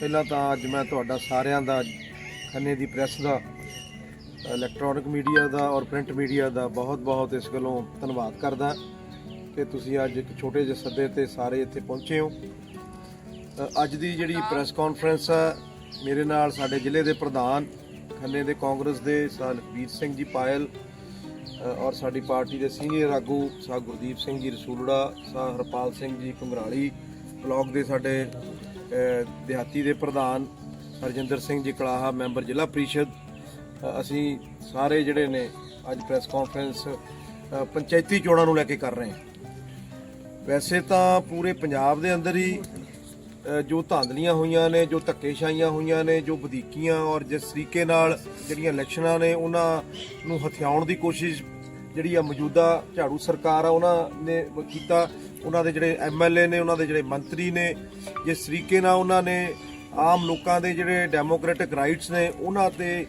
ਪਹਿਲਾਂ ਤਾਂ ਅੱਜ ਮੈਂ ਤੁਹਾਡਾ ਸਾਰਿਆਂ ਦਾ ਖੰਨੇ ਦੀ ਪ੍ਰੈਸ ਦਾ ਇਲੈਕਟ੍ਰੋਨਿਕ ਮੀਡੀਆ ਦਾ ਔਰ ਪ੍ਰਿੰਟ ਮੀਡੀਆ ਦਾ ਬਹੁਤ-ਬਹੁਤ ਇਸ ਗੱਲੋਂ ਧੰਨਵਾਦ ਕਰਦਾ ਕਿ ਤੁਸੀਂ ਅੱਜ ਇੱਕ ਛੋਟੇ ਜਿਹੇ ਸੱਦੇ ਤੇ ਸਾਰੇ ਇੱਥੇ ਪਹੁੰਚੇ ਹੋ। ਅੱਜ ਦੀ ਜਿਹੜੀ ਪ੍ਰੈਸ ਕਾਨਫਰੰਸ ਹੈ ਮੇਰੇ ਨਾਲ ਸਾਡੇ ਜ਼ਿਲ੍ਹੇ ਦੇ ਪ੍ਰਧਾਨ, ਖੰਨੇ ਦੇ ਕਾਂਗਰਸ ਦੇ ਸਾ ਲਖਬੀਰ ਸਿੰਘ ਜੀ ਪਾਇਲ ਔਰ ਸਾਡੀ ਪਾਰਟੀ ਦੇ ਸੀਨੀਅਰ ਆਗੂ ਸਾ ਗੁਰਦੀਪ ਸਿੰਘ ਜੀ ਰਸੂਲੜਾ, ਸਾ ਹਰਪਾਲ ਸਿੰਘ ਜੀ ਕੁੰਗਰਾਲੀ ਬਲਾਕ ਦੇ ਸਾਡੇ ਦਿਹਾਤੀ ਦੇ ਪ੍ਰਧਾਨ ਹਰਜਿੰਦਰ ਸਿੰਘ ਜੀ ਕਲਾਹਾ, ਮੈਂਬਰ ਜ਼ਿਲ੍ਹਾ ਪ੍ਰੀਸ਼ਦ ਅਸੀਂ ਸਾਰੇ ਜਿਹੜੇ ਨੇ ਅੱਜ ਪ੍ਰੈਸ ਕਾਨਫਰੰਸ ਪੰਚਾਇਤੀ ਚੋਣਾਂ ਨੂੰ ਲੈ ਕੇ ਕਰ ਰਹੇ ਹਾਂ। ਵੈਸੇ ਤਾਂ ਪੂਰੇ ਪੰਜਾਬ ਦੇ ਅੰਦਰ ਹੀ ਜੋ ਧਾਂਦਲੀਆਂ ਹੋਈਆਂ ਨੇ, ਜੋ ਧੱਕੇਸ਼ਾਹੀਆਂ ਹੋਈਆਂ ਨੇ, ਜੋ ਵਧੀਕੀਆਂ ਔਰ ਜਿਸ ਤਰੀਕੇ ਨਾਲ ਜਿਹੜੀਆਂ ਇਲੈਕਸ਼ਨਾਂ ਨੇ, ਉਹਨਾਂ ਨੂੰ ਹਥਿਆਉਣ ਦੀ ਕੋਸ਼ਿਸ਼ ਜਿਹੜੀ ਆ ਮੌਜੂਦਾ ਝਾੜੂ ਸਰਕਾਰ ਆ, ਉਹਨਾਂ ਨੇ ਕੀਤਾ। ਉਹਨਾਂ ਦੇ ਜਿਹੜੇ ਐਮਐਲਏ ਨੇ, ਉਹਨਾਂ ਦੇ ਜਿਹੜੇ ਮੰਤਰੀ ਨੇ, ਜਿਸ ਤਰੀਕੇ ਨਾਲ ਉਹਨਾਂ ਨੇ ਆਮ ਲੋਕਾਂ ਦੇ ਜਿਹੜੇ ਡੈਮੋਕ੍ਰੈਟਿਕ ਰਾਈਟਸ ਨੇ, ਉਹਨਾਂ ਤੇ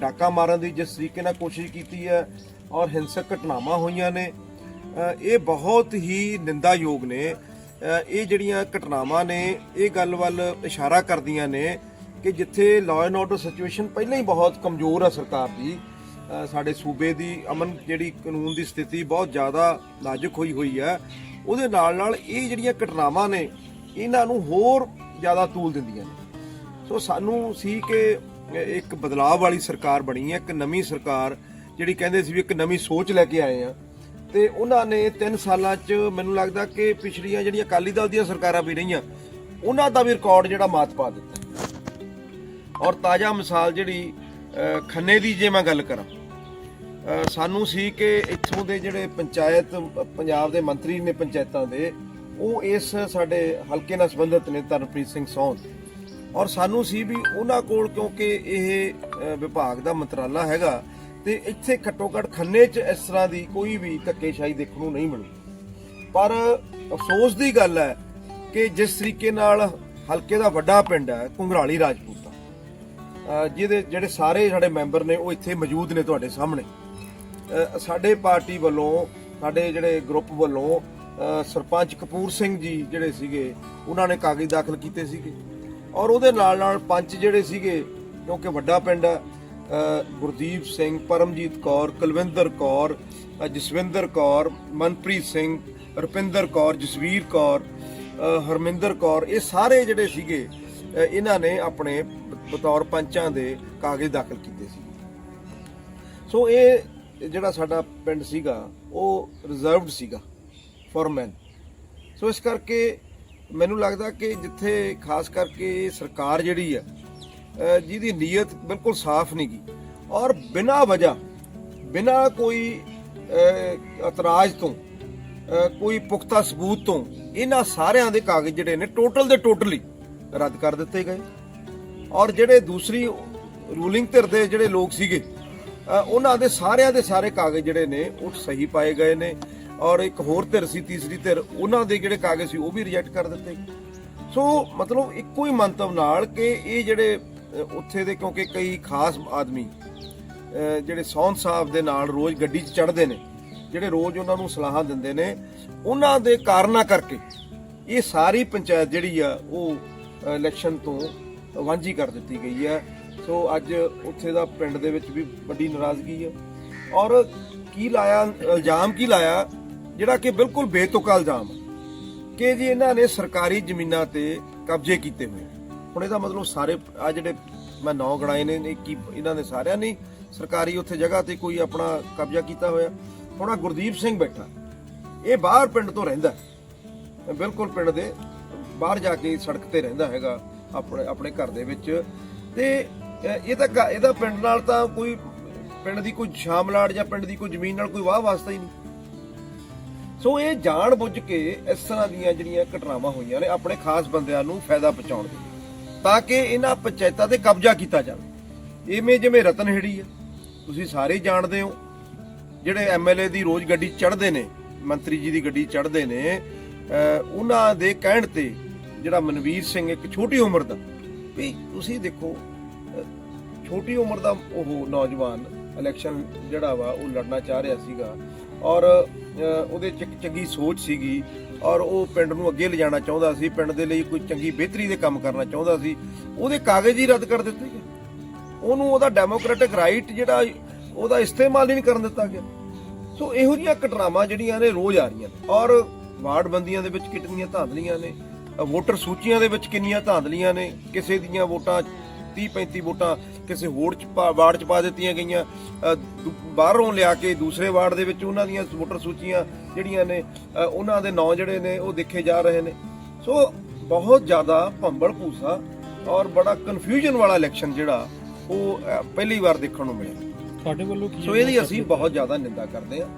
ਡਾਕਾ ਮਾਰਨ ਦੀ ਜਿਸ ਤਰੀਕੇ ਨਾਲ ਕੋਸ਼ਿਸ਼ ਕੀਤੀ ਹੈ ਔਰ ਹਿੰਸਕ ਘਟਨਾਵਾਂ ਹੋਈਆਂ ਨੇ। ਇਹ ਬਹੁਤ ਹੀ ਨਿੰਦਾਯੋਗ ਨੇ। ਇਹ ਜਿਹੜੀਆਂ ਘਟਨਾਵਾਂ ਨੇ, ਇਹ ਗੱਲ ਵੱਲ ਇਸ਼ਾਰਾ ਕਰਦੀਆਂ ਨੇ ਕਿ ਜਿੱਥੇ ਲਾਅ ਐਂਡ ਆਰਡਰ ਸਿਚੁਏਸ਼ਨ ਪਹਿਲਾਂ ਹੀ ਬਹੁਤ ਕਮਜ਼ੋਰ ਆ ਸਰਕਾਰ ਦੀ ਸਾਡੇ ਸੂਬੇ ਦੀ ਅਮਨ ਜਿਹੜੀ ਕਾਨੂੰਨ ਦੀ ਸਥਿਤੀ ਬਹੁਤ ਜ਼ਿਆਦਾ ਨਾਜ਼ੁਕ ਹੋਈ ਹੋਈ ਹੈ। ਉਹਦੇ ਨਾਲ ਨਾਲ ਇਹ ਜਿਹੜੀਆਂ ਘਟਨਾਵਾਂ ਨੇ, ਇਹਨਾਂ ਨੂੰ ਹੋਰ ਜ਼ਿਆਦਾ ਤੂਲ ਦਿੰਦੀਆਂ ਨੇ। ਸੋ ਸਾਨੂੰ ਸੀ ਕਿ ਇੱਕ ਬਦਲਾਅ ਵਾਲੀ ਸਰਕਾਰ ਬਣੀ ਹੈ, ਇੱਕ ਨਵੀਂ ਸਰਕਾਰ, ਜਿਹੜੀ ਕਹਿੰਦੇ ਸੀ ਵੀ ਇੱਕ ਨਵੀਂ ਸੋਚ ਲੈ ਕੇ ਆਏ ਆ। ਤੇ ਉਹਨਾਂ ਨੇ 3 ਸਾਲਾਂ 'ਚ ਮੈਨੂੰ ਲੱਗਦਾ ਕਿ ਪਿਛਲੀਆਂ ਜਿਹੜੀਆਂ ਅਕਾਲੀ ਦਲ ਦੀਆਂ ਸਰਕਾਰਾਂ ਵੀ ਰਹੀਆਂ, ਉਹਨਾਂ ਦਾ ਵੀ ਰਿਕਾਰਡ ਜਿਹੜਾ ਮਾਤ ਪਾ ਦਿੱਤਾ। ਔਰ ਤਾਜ਼ਾ ਮਿਸਾਲ ਜਿਹੜੀ ਖੰਨੇ ਦੀ ਜੇ ਮੈਂ ਗੱਲ ਕਰਾਂ ਸਾਨੂੰ ਸੀ ਕਿ ਇੱਥੋਂ ਦੇ ਜਿਹੜੇ ਪੰਚਾਇਤ, ਪੰਜਾਬ ਦੇ ਮੰਤਰੀ ਨੇ ਪੰਚਾਇਤਾਂ ਦੇ, ਉਹ ਇਸ ਸਾਡੇ ਹਲਕੇ ਨਾਲ ਸੰਬੰਧਿਤ ਨੇ ਤਰਨਪ੍ਰੀਤ ਸਿੰਘ ਸੌਂਦ। ਔਰ ਸਾਨੂੰ ਸੀ ਵੀ ਉਹਨਾਂ ਕੋਲ ਕਿਉਂਕਿ ਇਹ ਵਿਭਾਗ ਦਾ ਮੰਤਰਾਲਾ ਹੈਗਾ, ਤੇ ਇੱਥੇ ਘੱਟੋ ਘੱਟ ਖੰਨੇ 'ਚ ਇਸ ਤਰ੍ਹਾਂ ਦੀ ਕੋਈ ਵੀ ਧੱਕੇਸ਼ਾਹੀ ਦੇਖਣ ਨੂੰ ਨਹੀਂ ਮਿਲੀ ਪਰ ਅਫਸੋਸ ਦੀ ਗੱਲ ਹੈ ਕਿ ਜਿਸ ਤਰੀਕੇ ਨਾਲ ਹਲਕੇ ਦਾ ਵੱਡਾ ਪਿੰਡ ਹੈ ਕੁੰਗਰਾਲੀ ਰਾਜਪੂਤਾ ਜਿਹਦੇ ਜਿਹੜੇ ਸਾਰੇ ਸਾਡੇ ਮੈਂਬਰ ਨੇ, ਉਹ ਇੱਥੇ ਮੌਜੂਦ ਨੇ ਤੁਹਾਡੇ ਸਾਹਮਣੇ। ਸਾਡੇ ਪਾਰਟੀ ਵੱਲੋਂ, ਸਾਡੇ ਜਿਹੜੇ ਗਰੁੱਪ ਵੱਲੋਂ ਸਰਪੰਚ ਕਪੂਰ ਸਿੰਘ ਜੀ ਜਿਹੜੇ ਸੀਗੇ, ਉਹਨਾਂ ਨੇ ਕਾਗਜ਼ ਦਾਖਲ ਕੀਤੇ ਸੀਗੇ। ਔਰ ਉਹਦੇ ਨਾਲ ਨਾਲ ਪੰਚ ਜਿਹੜੇ ਸੀਗੇ, ਕਿਉਂਕਿ ਵੱਡਾ ਪਿੰਡ ਹੈ ਗੁਰਦੀਪ ਸਿੰਘ, ਪਰਮਜੀਤ ਕੌਰ, ਕੁਲਵਿੰਦਰ ਕੌਰ ਜਸਵਿੰਦਰ ਕੌਰ, ਮਨਪ੍ਰੀਤ ਸਿੰਘ, ਰੁਪਿੰਦਰ ਕੌਰ, ਜਸਵੀਰ ਕੌਰ ਹਰਮਿੰਦਰ ਕੌਰ, ਇਹ ਸਾਰੇ ਜਿਹੜੇ ਸੀਗੇ ਇਹਨਾਂ ਨੇ ਆਪਣੇ ਬਤੌਰ ਪੰਚਾਂ ਦੇ ਕਾਗਜ਼ ਦਾਖਲ ਕੀਤੇ ਸੀ। ਸੋ ਇਹ ਜਿਹੜਾ ਸਾਡਾ ਪਿੰਡ ਸੀਗਾ, ਉਹ ਰਿਜ਼ਰਵਡ ਸੀਗਾ ਫॉर men ਸੋ ਇਸ ਕਰਕੇ ਮੈਨੂੰ ਲੱਗਦਾ ਕਿ ਜਿੱਥੇ ਖਾਸ ਕਰਕੇ ਸਰਕਾਰ ਜਿਹੜੀ ਆ ਜਿਹਦੀ ਨੀਅਤ ਬਿਲਕੁਲ ਸਾਫ਼ ਨਹੀਂ ਗੀ, ਔਰ ਬਿਨਾਂ ਵਜ੍ਹਾ, ਬਿਨਾਂ ਕੋਈ ਇਤਰਾਜ਼ ਤੋਂ ਕੋਈ ਪੁਖਤਾ ਸਬੂਤ ਤੋਂ, ਇਹਨਾਂ ਸਾਰਿਆਂ ਦੇ ਕਾਗਜ਼ ਜਿਹੜੇ ਨੇ ਟੋਟਲ ਦੇ ਟੋਟਲੀ ਰੱਦ ਕਰ ਦਿੱਤੇ ਗਏ। ਔਰ ਜਿਹੜੇ ਦੂਸਰੀ ਰੂਲਿੰਗ ਧਿਰ ਦੇ ਜਿਹੜੇ ਲੋਕ ਸੀਗੇ ਉਹਨਾਂ ਦੇ ਸਾਰਿਆਂ ਦੇ ਸਾਰੇ ਕਾਗਜ਼ ਜਿਹੜੇ ਨੇ ਉਹ ਸਹੀ ਪਾਏ ਗਏ ਨੇ ਔਰ ਇੱਕ ਹੋਰ ਧਿਰ ਸੀ, ਤੀਸਰੀ ਧਿਰ, ਉਹਨਾਂ ਦੇ ਜਿਹੜੇ ਕਾਗਜ਼ ਸੀ ਉਹ ਵੀ ਰਿਜੈਕਟ ਕਰ ਦਿੱਤੇ। ਸੋ ਮਤਲਬ ਇੱਕੋ ਹੀ ਮੰਤਵ ਨਾਲ ਕਿ ਇਹ ਜਿਹੜੇ ਉੱਥੇ ਦੇ ਕਿਉਂਕਿ ਕਈ ਖਾਸ ਆਦਮੀ ਜਿਹੜੇ ਸੌਂਦ ਸਾਹਿਬ ਦੇ ਨਾਲ ਰੋਜ਼ ਗੱਡੀ 'ਚ ਚੜ੍ਹਦੇ ਨੇ, ਜਿਹੜੇ ਰੋਜ਼ ਉਹਨਾਂ ਨੂੰ ਸਲਾਹਾਂ ਦਿੰਦੇ ਨੇ, ਉਹਨਾਂ ਦੇ ਕਾਰਨਾਂ ਕਰਕੇ ਇਹ ਸਾਰੀ ਪੰਚਾਇਤ ਜਿਹੜੀ ਆ ਉਹ ਇਲੈਕਸ਼ਨ ਤੋਂ ਵਾਂਝੀ ਕਰ ਦਿੱਤੀ ਗਈ ਹੈ ਸੋ ਅੱਜ ਉੱਥੇ ਦਾ ਪਿੰਡ ਦੇ ਵਿੱਚ ਵੀ ਵੱਡੀ ਨਾਰਾਜ਼ਗੀ ਹੈ ਔਰ ਕੀ ਲਾਇਆ, ਇਲਜ਼ਾਮ ਕੀ ਲਾਇਆ? ਜਿਹੜਾ ਕਿ ਬਿਲਕੁਲ ਬੇਤੁਕਾ ਇਲਜ਼ਾਮ ਕਿ ਜੀ ਇਹਨਾਂ ਨੇ ਸਰਕਾਰੀ ਜ਼ਮੀਨਾਂ ਤੇ ਕਬਜ਼ੇ ਕੀਤੇ ਹੋਏ ਹੁਣ ਇਹਦਾ ਮਤਲਬ ਸਾਰੇ ਆ ਜਿਹੜੇ ਮੈਂ ਨੌ ਗਣਾਏ ਨੇ ਨੇ ਕੀ ਇਹਨਾਂ ਨੇ ਸਾਰਿਆਂ ਨੇ ਸਰਕਾਰੀ ਉੱਥੇ ਜਗ੍ਹਾ ਤੇ ਕੋਈ ਆਪਣਾ ਕਬਜ਼ਾ ਕੀਤਾ ਹੋਇਆ? ਹੁਣ ਆ ਗੁਰਦੀਪ ਸਿੰਘ ਬੈਠਾ। ਇਹ ਬਾਹਰ ਪਿੰਡ ਤੋਂ ਰਹਿੰਦਾ ਬਿਲਕੁਲ ਪਿੰਡ ਦੇ ਬਾਹਰ ਜਾ ਕੇ ਸੜਕ ਤੇ ਰਹਿੰਦਾ ਹੈਗਾ, ਆਪਣੇ ਆਪਣੇ ਘਰ ਦੇ ਵਿੱਚ। ਤੇ ਇਹ ਤਾਂ ਘ- ਇਹਦਾ ਪਿੰਡ ਨਾਲ ਤਾਂ ਕੋਈ ਪਿੰਡ ਦੀ ਕੋਈ ਸ਼ਾਮਲਾੜ ਜਾਂ ਪਿੰਡ ਦੀ ਕੋਈ ਜ਼ਮੀਨ ਨਾਲ ਕੋਈ ਵਾਹ ਵਾਸਤਾ ਹੀ ਨਹੀਂ। ਸੋ ਇਹ ਜਾਣ ਬੁੱਝ ਕੇ ਇਸ ਤਰ੍ਹਾਂ ਦੀਆਂ ਜਿਹੜੀਆਂ ਘਟਨਾਵਾਂ ਹੋਈਆਂ ਨੇ ਆਪਣੇ ਖਾਸ ਬੰਦਿਆਂ ਨੂੰ ਫਾਇਦਾ ਪਹੁੰਚਾਉਣ ਲਈ, ਤਾਂ ਕਿ ਇਹਨਾਂ ਪੰਚਾਇਤਾਂ ਤੇ ਕਬਜ਼ਾ ਕੀਤਾ ਜਾਵੇ। ਇਵੇਂ ਜਿਵੇਂ ਰਤਨ ਹੇੜੀ ਆ, ਤੁਸੀਂ ਸਾਰੇ ਜਾਣਦੇ ਹੋ, ਜਿਹੜੇ ਐਮਐਲਏ ਦੀ ਰੋਜ਼ ਗੱਡੀ ਚੜ੍ਹਦੇ ਨੇ, ਮੰਤਰੀ ਜੀ ਦੀ ਗੱਡੀ ਚੜ੍ਹਦੇ ਨੇ ਅਹ ਉਹਨਾਂ ਦੇ ਕਹਿਣ ਤੇ ਜਿਹੜਾ ਮਨਵੀਰ ਸਿੰਘ ਇੱਕ ਛੋਟੀ ਉਮਰ ਦਾ, ਵੀ ਤੁਸੀਂ ਦੇਖੋ ਛੋਟੀ ਉਮਰ ਦਾ ਉਹ ਨੌਜਵਾਨ ਇਲੈਕਸ਼ਨ ਜਿਹੜਾ ਵਾ, ਉਹ ਲੜਨਾ ਚਾਹ ਰਿਹਾ ਸੀਗਾ। ਔਰ ਉਹਦੇ ਚ ਇੱਕ ਚੰਗੀ ਸੋਚ ਸੀਗੀ। ਔਰ ਉਹ ਪਿੰਡ ਨੂੰ ਅੱਗੇ ਲਿਜਾਣਾ ਚਾਹੁੰਦਾ ਸੀ। ਪਿੰਡ ਦੇ ਲਈ ਕੋਈ ਚੰਗੀ ਬਿਹਤਰੀ ਦੇ ਕੰਮ ਕਰਨਾ ਚਾਹੁੰਦਾ ਸੀ। ਉਹਦੇ ਕਾਗਜ਼ ਹੀ ਰੱਦ ਕਰ ਦਿੱਤੇ ਗਏ। ਉਹਨੂੰ ਉਹਦਾ ਡੈਮੋਕ੍ਰੈਟਿਕ ਰਾਈਟ ਜਿਹੜਾ, ਉਹਦਾ ਇਸਤੇਮਾਲ ਹੀ ਨਹੀਂ ਕਰਨ ਦਿੱਤਾ ਗਿਆ। ਸੋ ਇਹੋ ਜਿਹੀਆਂ ਘਟਨਾਵਾਂ ਜਿਹੜੀਆਂ ਨੇ, ਰੋਜ਼ ਆ ਰਹੀਆਂ ਨੇ। ਔਰ ਵਾਰਡ ਬੰਦੀਆਂ ਦੇ ਵਿੱਚ ਕਿੰਨੀਆਂ ਧਾਂਦਲੀਆਂ ਨੇ। ਵੋਟਰ ਸੂਚੀਆਂ ਦੇ ਵਿੱਚ ਕਿੰਨੀਆਂ ਧਾਂਦਲੀਆਂ ਨੇ। ਕਿਸੇ ਦੀਆਂ ਵੋਟਾਂ 30 35 ਵੋਟਾਂ ਕਿਸੇ ਹੋਰ ਚ ਪਾ- ਵਾਰਡ ਚ ਪਾ ਦਿੱਤੀਆਂ ਗਈਆਂ। ਅ, ਦੂ- ਬਾਹਰੋਂ ਲਿਆ ਕੇ ਦੂਸਰੇ ਵਾਰਡ ਦੇ ਵਿੱਚ ਉਹਨਾਂ ਦੀਆਂ ਵੋਟਰ ਸੂਚੀਆਂ ਜਿਹੜੀਆਂ ਨੇ ਅ, ਉਹਨਾਂ ਦੇ ਨਾਂ ਜਿਹੜੇ ਨੇ ਉਹ ਦੇਖੇ ਜਾ ਰਹੇ ਨੇ। ਸੋ ਬਹੁਤ ਜ਼ਿਆਦਾ ਭੰਬਲ ਭੂਸਾ ਔਰ ਬੜਾ ਕਨਫਿਊਜ਼ਨ ਵਾਲਾ ਇਲੈਕਸ਼ਨ ਜਿਹੜਾ ਉਹ ਅ, ਪਹਿਲੀ ਵਾਰ ਦੇਖਣ ਨੂੰ ਮਿਲਿਆ। ਤੁਹਾਡੇ ਵੱਲੋਂ ਕੀ ਸੋ ਇਹਦੀ ਅਸੀਂ ਬਹੁਤ ਜ਼ਿਆਦਾ ਨਿੰਦਾ ਕਰਦੇ ਹਾਂ।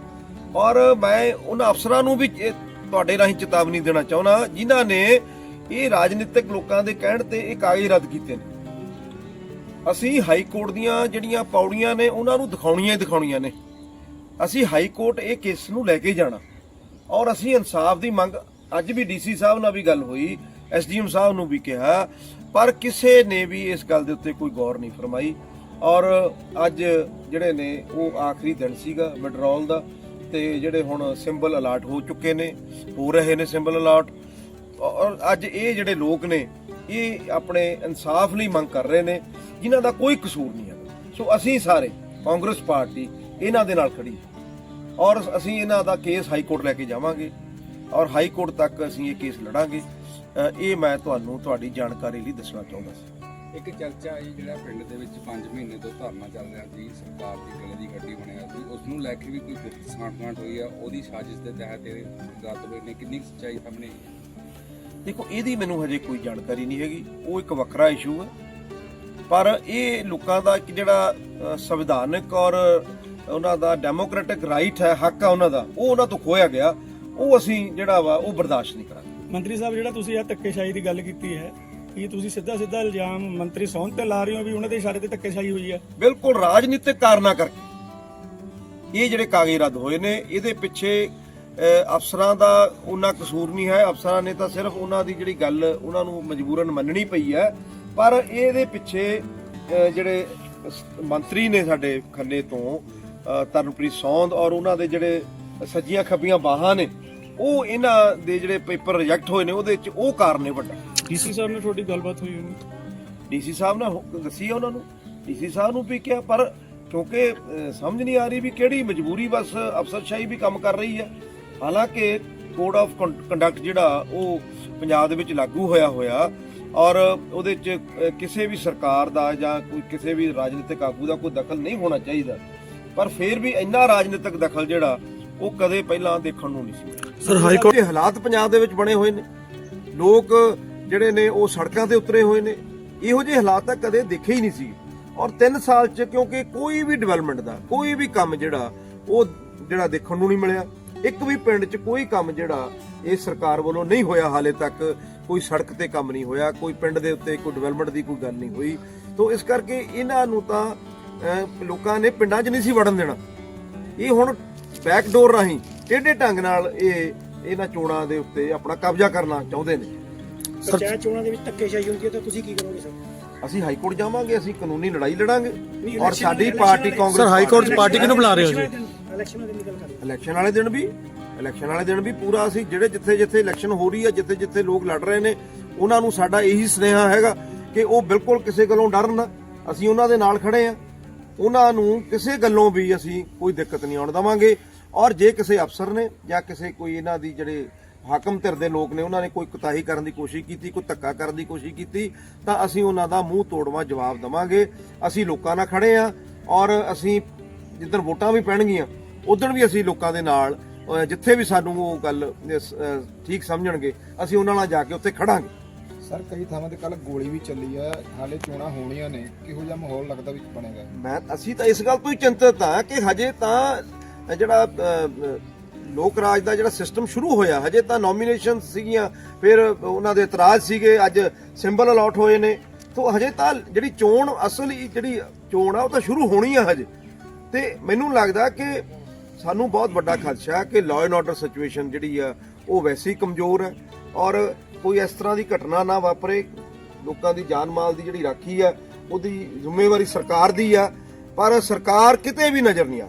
ਔਰ ਮੈਂ ਉਹਨਾਂ ਅਫਸਰਾਂ ਨੂੰ ਵੀ ਇਹ ਤੁਹਾਡੇ ਰਾਹੀਂ ਚੇਤਾਵਨੀ ਦੇਣਾ ਚਾਹੁੰਦਾ ਜਿਨ੍ਹਾਂ ਨੇ ਇਹ ਰਾਜਨੀਤਿਕ ਲੋਕਾਂ ਦੇ ਕਹਿਣ ਤੇ ਇਹ ਕਾਗਜ਼ ਰੱਦ ਕੀਤੇ ਨੇ। ਅਸੀਂ ਹਾਈ ਕੋਰਟ ਦੀਆਂ ਜਿਹੜੀਆਂ ਪੌੜੀਆਂ ਨੇ, ਉਹਨਾਂ ਨੂੰ ਦਿਖਾਉਣੀਆਂ ਹੀ ਦਿਖਾਉਣੀਆਂ ਨੇ। ਅਸੀਂ ਹਾਈ ਕੋਰਟ ਇਹ ਕੇਸ ਨੂੰ ਲੈ ਕੇ ਜਾਣਾ। ਔਰ ਅਸੀਂ ਇਨਸਾਫ ਦੀ ਮੰਗ, ਅੱਜ ਵੀ ਡੀਸੀ ਸਾਹਿਬ ਨਾਲ ਵੀ ਗੱਲ ਹੋਈ ਐਸਡੀਐਮ ਸਾਹਿਬ ਨੂੰ ਵੀ ਕਿਹਾ, ਪਰ ਕਿਸੇ ਨੇ ਵੀ ਇਸ ਗੱਲ ਦੇ ਉੱਤੇ ਕੋਈ ਗੌਰ ਨਹੀਂ ਫਰਮਾਈ। ਔਰ ਅੱਜ ਜਿਹੜੇ ਨੇ, ਉਹ ਆਖਰੀ ਦਿਨ ਸੀਗਾ ਵਿਡਰਾਲ ਦਾ, ਤੇ ਜਿਹੜੇ ਹੁਣ ਸਿੰਬਲ ਅਲਾਟ ਹੋ ਚੁੱਕੇ ਨੇ, ਹੋ ਰਹੇ ਨੇ ਸਿੰਬਲ ਅਲਾਟ ਔਰ ਅੱਜ ਇਹ ਜਿਹੜੇ ਲੋਕ ਨੇ, ਇਹ ਆਪਣੇ ਇਨਸਾਫ ਲਈ ਮੰਗ ਕਰ ਰਹੇ ਨੇ। ਜਿਨ੍ਹਾਂ ਦਾ ਕੋਈ ਕਸੂਰ ਨਹੀਂ ਹੈ। ਸੋ ਅਸੀਂ ਸਾਰੇ ਕਾਂਗਰਸ ਪਾਰਟੀ ਇਹਨਾਂ ਦੇ ਨਾਲ ਖੜੀ ਹੈ। ਔਰ ਅਸੀਂ ਇਹਨਾਂ ਦਾ ਕੇਸ ਹਾਈ ਕੋਰਟ ਲੈ ਕੇ ਜਾਵਾਂਗੇ ਔਰ ਹਾਈ ਕੋਰਟ ਤੱਕ ਅਸੀਂ ਇਹ ਕੇਸ ਲੜਾਂਗੇ। ਇਹ ਮੈਂ ਤੁਹਾਨੂੰ ਤੁਹਾਡੀ ਜਾਣਕਾਰੀ ਲਈ ਦੱਸਣਾ ਚਾਹੁੰਦਾ ਸੀ। ਇੱਕ ਚਰਚਾ ਆਈ ਜਿਹੜਾ ਪਿੰਡ ਦੇ ਵਿੱਚ 5 ਮਹੀਨੇ ਤੋਂ ਧਰਨਾ ਚੱਲ ਰਿਹਾ ਸੀ ਸਰਕਾਰ ਦੀ ਗਲੇ ਦੀ ਗੱਡੀ ਬਣਿਆ ਸੀ। ਉਸ ਨੂੰ ਲੈ ਕੇ ਵੀ ਕੋਈ ਗੁਪਤ ਸਾਂਠਗਾਂਠ ਹੋਈ ਆ ਉਹਦੀ ਸਾਜ਼ਿਸ਼ ਦੇ ਤਹਿਤ ਇਹ ਗੱਤ ਹੋਏ ਨੇ। ਕਿੰਨੀ ਸੱਚਾਈ ਸਾਹਮਣੇ? ਦੇਖੋ ਇਹਦੀ ਮੈਨੂੰ ਹਜੇ ਕੋਈ ਜਾਣਕਾਰੀ ਨਹੀਂ ਹੈਗੀ। ਉਹ ਇੱਕ ਵੱਖਰਾ ਇਸ਼ੂ ਹੈ। ਪਰ ਇਹ ਲੋਕਾਂ ਦਾ ਇੱਕ ਜਿਹੜਾ ਸੰਵਿਧਾਨਕ ਔਰ ਉਹਨਾਂ ਦਾ ਡੈਮੋਕ੍ਰੈਟਿਕ ਰਾਈਟ ਹੈ ਹੱਕ ਆ ਉਹਨਾਂ ਦਾ ਉਹ ਉਹਨਾਂ ਤੋਂ ਖੋਇਆ ਗਿਆ। ਉਹ ਅਸੀਂ ਜਿਹੜਾ ਵਾ ਉਹ ਬਰਦਾਸ਼ਤ ਨਹੀਂ ਕਰਾਂਗੇ। ਮੰਤਰੀ ਸਾਹਿਬ ਜਿਹੜਾ ਤੁਸੀਂ ਇਹ ਧੱਕੇਸ਼ਾਹੀ ਦੀ ਗੱਲ ਕੀਤੀ ਹੈ ਕੀ ਤੁਸੀਂ ਸਿੱਧਾ ਸਿੱਧਾ ਇਲਜ਼ਾਮ ਮੰਤਰੀ ਸੌਂਦ ਤੇ ਲਾ ਰਹੇ ਹੋ ਵੀ ਉਹਨਾਂ ਦੇ ਇਸ਼ਾਰੇ ਤੇ ਧੱਕੇਸ਼ਾਹੀ ਹੋਈ ਹੈ? ਬਿਲਕੁਲ ਰਾਜਨੀਤਿਕ ਕਾਰਨਾਂ ਕਰਕੇ। ਇਹ ਜਿਹੜੇ ਕਾਗਜ਼ ਰੱਦ ਹੋਏ ਨੇ ਇਹਦੇ ਪਿੱਛੇ ਅਫਸਰਾਂ ਦਾ ਉਹਨਾਂ ਕਸੂਰ ਨਹੀਂ ਹੈ। ਅਫਸਰਾਂ ਨੇ ਤਾਂ ਸਿਰਫ ਉਹਨਾਂ ਦੀ ਜਿਹੜੀ ਗੱਲ ਉਹਨਾਂ ਨੂੰ ਮਜਬੂਰਨ ਮੰਨਣੀ ਪਈ ਹੈ। ਪਰ ਇਹਦੇ ਪਿੱਛੇ ਜਿਹੜੇ ਮੰਤਰੀ ਨੇ ਸਾਡੇ ਖੰਨੇ ਤੋਂ ਤਰਨਪ੍ਰੀਤ ਸੌਂਦ ਔਰ ਉਹਨਾਂ ਦੇ ਜਿਹੜੇ ਸੱਜੀਆਂ ਖੱਬੀਆਂ ਬਾਹਾਂ ਨੇ ਉਹ ਇਹਨਾਂ ਦੇ ਜਿਹੜੇ ਪੇਪਰ ਰਿਜੈਕਟ ਹੋਏ ਨੇ ਉਹਦੇ ਵਿੱਚ ਉਹ ਕਾਰਨ ਨੇ ਵੱਡਾ। ਡੀਸੀ ਸਾਹਿਬ ਨਾਲ ਤੁਹਾਡੀ ਗੱਲਬਾਤ ਹੋਈ ਹੋਣੀ। ਡੀਸੀ ਸਾਹਿਬ ਨੇ ਦੱਸੀ ਉਹਨਾਂ ਨੂੰ। ਡੀਸੀ ਸਾਹਿਬ ਨੂੰ ਵੀ ਕਿਹਾ ਪਰ ਕਿਉਂਕਿ ਸਮਝ ਨਹੀਂ ਆ ਰਹੀ ਵੀ ਕਿਹੜੀ ਮਜਬੂਰੀ ਬਸ ਅਫਸਰਸ਼ਾਹੀ ਵੀ ਕੰਮ ਕਰ ਰਹੀ ਹੈ। ਹਾਲਾਂਕਿ ਕੋਡ ਆਫ ਕੰਡਕਟ ਜਿਹੜਾ ਉਹ ਪੰਜਾਬ ਦੇ ਵਿੱਚ ਲਾਗੂ ਹੋਇਆ ਹੋਇਆ ਔਰ ਉਹਦੇ ਚ ਕਿਸੇ ਵੀ ਸਰਕਾਰ ਦਾ ਜਾਂ ਕੋਈ ਕਿਸੇ ਵੀ ਰਾਜਨੀਤਿਕ ਆਗੂ ਦਾ ਕੋਈ ਦਖਲ ਨਹੀਂ ਹੋਣਾ ਚਾਹੀਦਾ। ਪਰ ਫਿਰ ਵੀ ਇੰਨਾ ਰਾਜਨੀਤਿਕ ਦਖਲ ਜਿਹੜਾ ਉਹ ਕਦੇ ਪਹਿਲਾਂ ਦੇਖਣ ਨੂੰ ਨਹੀਂ ਸੀ ਸਰ ਹਾਈ ਕੋਰਟ ਇਹ ਹਾਲਾਤ ਪੰਜਾਬ ਦੇ ਵਿੱਚ ਬਣੇ ਹੋਏ ਨੇ। ਲੋਕ ਜਿਹੜੇ ਨੇ ਉਹ ਸੜਕਾਂ ਤੇ ਉਤਰੇ ਹੋਏ ਨੇ। ਇਹੋ ਜਿਹੇ ਹਾਲਾਤ ਤਾਂ ਕਦੇ ਦੇਖੇ ਹੀ ਨਹੀਂ ਸੀ। ਔਰ 3 ਸਾਲ ਚ ਕਿਉਂਕਿ ਕੋਈ ਵੀ ਡਿਵੈਲਪਮੈਂਟ ਦਾ ਕੋਈ ਵੀ ਕੰਮ ਜਿਹੜਾ ਉਹ ਜਿਹੜਾ ਦੇਖਣ ਨੂੰ ਨਹੀਂ ਮਿਲਿਆ। ਇੱਕ ਵੀ ਪਿੰਡ 'ਚ ਕੋਈ ਕੰਮ ਜਿਹੜਾ ਇਹ ਸਰਕਾਰ ਵੱਲੋਂ ਨਹੀਂ ਹੋਇਆ ਹਾਲੇ ਤੱਕ। ਕੋਈ ਸੜਕ ਤੇ ਕੰਮ ਨਹੀਂ ਹੋਇਆ ਕੋਈ ਪਿੰਡ ਦੇ ਉੱਤੇ ਕੋਈ ਡਿਵੈਲਪਮੈਂਟ ਦੀ ਕੋਈ ਗੱਲ ਨਹੀਂ ਹੋਈ। ਤੋਂ ਇਸ ਕਰਕੇ ਇਹਨਾਂ ਨੂੰ ਤਾਂ ਲੋਕਾਂ ਨੇ ਪਿੰਡਾਂ 'ਚ ਨਹੀਂ ਸੀ ਵੜਨ ਦੇਣਾ। ਇਹ ਹੁਣ ਬੈਕ ਡੋਰ ਰਾਹੀਂ ਟੇਢੇ ਢੰਗ ਨਾਲ ਇਹ ਇਹਨਾਂ ਚੋਣਾਂ ਦੇ ਉੱਤੇ ਆਪਣਾ ਕਬਜ਼ਾ ਕਰਨਾ ਚਾਹੁੰਦੇ ਨੇ। ਪੰਚਾਇਤ ਚੋਣਾਂ ਦੇ ਵਿੱਚ ਧੱਕੇਸ਼ਾਹੀ ਹੁੰਦੀ ਹੈ ਤਾਂ ਤੁਸੀਂ ਕੀ ਕਰੋਗੇ ਸਰ? ਅਸੀਂ ਹਾਈ ਕੋਰਟ ਜਾਵਾਂਗੇ ਅਸੀਂ ਕਾਨੂੰਨੀ ਲੜਾਈ ਲੜਾਂਗੇ ਔਰ ਸਾਡੀ party Congress sir, high court 'ਚ ਪਾਰਟੀ ਕਿਹਨੂੰ ਬੁਲਾ ਰਹੇ ਹੋ ਜੀ? ਇਲੈਕਸ਼ਨ ਦੀ ਗੱਲ ਕਰ ਰਹੇ ਇਲੈਕਸ਼ਨ ਵਾਲੇ ਦਿਨ ਵੀ। ਇਲੈਕਸ਼ਨ ਵਾਲੇ ਦਿਨ ਵੀ ਪੂਰਾ ਅਸੀਂ ਜਿਹੜੇ ਜਿੱਥੇ ਜਿੱਥੇ ਇਲੈਕਸ਼ਨ ਹੋ ਰਹੀ ਹੈ, ਜਿੱਥੇ ਜਿੱਥੇ ਲੋਕ ਲੜ ਰਹੇ ਨੇ, ਉਹਨਾਂ ਨੂੰ ਸਾਡਾ ਇਹੀ ਸੁਨੇਹਾ ਹੈਗਾ ਕਿ ਉਹ ਬਿਲਕੁਲ ਕਿਸੇ ਗੱਲੋਂ ਡਰਨ, ਅਸੀਂ ਉਹਨਾਂ ਦੇ ਨਾਲ ਖੜੇ ਆ ਉਹਨਾਂ ਨੂੰ ਕਿਸੇ ਗੱਲੋਂ ਵੀ ਅਸੀਂ ਕੋਈ ਦਿੱਕਤ ਨਹੀਂ ਆਉਣ ਦਵਾਂਗੇ। ਔਰ ਜੇ ਕਿਸੇ ਅਫਸਰ ਨੇ ਜਾਂ ਕਿਸੇ ਕੋਈ ਇਹਨਾਂ ਦੀ ਜਿਹੜੇ ਹਾਕਮ ਧਿਰ ਦੇ ਲੋਕ ਨੇ, ਉਹਨਾਂ ਨੇ ਕੋਈ ਕੁਤਾਹੀ ਕਰਨ ਦੀ ਕੋਸ਼ਿਸ਼ ਕੀਤੀ, ਕੋਈ ਧੱਕਾ ਕਰਨ ਦੀ ਕੋਸ਼ਿਸ਼ ਕੀਤੀ, ਤਾਂ ਅਸੀਂ ਉਹਨਾਂ ਦਾ ਮੂੰਹ ਤੋੜਵਾ ਜਵਾਬ ਦਵਾਂਗੇ। ਅਸੀਂ ਲੋਕਾਂ ਨਾਲ ਖੜੇ ਆ ਔਰ ਅਸੀਂ ਜਿੱਦਣ ਵੋਟਾਂ ਵੀ ਪੈਣਗੀਆਂ, ਉਦੋਂ ਵੀ ਅਸੀਂ ਲੋਕਾਂ ਦੇ ਨਾਲ ਜਿੱਥੇ ਵੀ ਸਾਨੂੰ ਉਹ ਗੱਲ ਠੀਕ ਸਮਝਣਗੇ ਅਸੀਂ ਉਹਨਾਂ ਨਾਲ ਜਾ ਕੇ ਉੱਥੇ ਖੜਾਂਗੇ। ਸਰ ਕਈ ਥਾਵਾਂ ਤੇ ਕੱਲ ਗੋਲੀ ਵੀ ਚੱਲੀ ਆ। ਹਾਲੇ ਚੋਣਾਂ ਹੋਣੀਆਂ ਨੇ। ਕਿਹੋ ਜਿਹਾ ਮਾਹੌਲ ਲੱਗਦਾ ਵੀ ਬਣੇਗਾ? ਮੈਂ ਅਸੀਂ ਤਾਂ ਇਸ ਗੱਲ ਤੋਂ ਹੀ ਚਿੰਤਤ ਹਾਂ ਕਿ ਹਜੇ ਤਾਂ ਜਿਹੜਾ ਲੋਕ ਰਾਜ ਦਾ ਜਿਹੜਾ ਸਿਸਟਮ ਸ਼ੁਰੂ ਹੋਇਆ ਹਜੇ ਤਾਂ ਨੋਮੀਨੇਸ਼ਨ ਸੀਗੀਆਂ ਫਿਰ ਉਹਨਾਂ ਦੇ ਇਤਰਾਜ਼ ਸੀਗੇ ਅੱਜ ਸਿੰਬਲ ਅਲਾਟ ਹੋਏ ਨੇ। ਤੋਂ ਹਜੇ ਤਾਂ ਜਿਹੜੀ ਚੋਣ ਅਸਲੀ ਜਿਹੜੀ ਚੋਣ ਆ ਉਹ ਤਾਂ ਸ਼ੁਰੂ ਹੋਣੀ ਆ ਹਜੇ। ਤੇ ਮੈਨੂੰ ਲੱਗਦਾ ਕਿ ਸਾਨੂੰ ਬਹੁਤ ਵੱਡਾ ਖਦਸ਼ਾ ਹੈ ਕਿ ਲਾਅ ਐਂਡ ਆਰਡਰ ਸਿਚੁਏਸ਼ਨ ਜਿਹੜੀ ਆ, ਉਹ ਵੈਸੇ ਹੀ ਕਮਜ਼ੋਰ ਹੈ ਔਰ ਕੋਈ ਇਸ ਤਰ੍ਹਾਂ ਦੀ ਘਟਨਾ ਨਾ ਵਾਪਰੇ। ਲੋਕਾਂ ਦੀ ਜਾਨ ਮਾਲ ਦੀ ਜਿਹੜੀ ਰਾਖੀ ਆ, ਉਹਦੀ ਜ਼ਿੰਮੇਵਾਰੀ ਸਰਕਾਰ ਦੀ ਆ, ਪਰ ਸਰਕਾਰ ਕਿਤੇ ਵੀ ਨਜ਼ਰ ਨਹੀਂ ਆ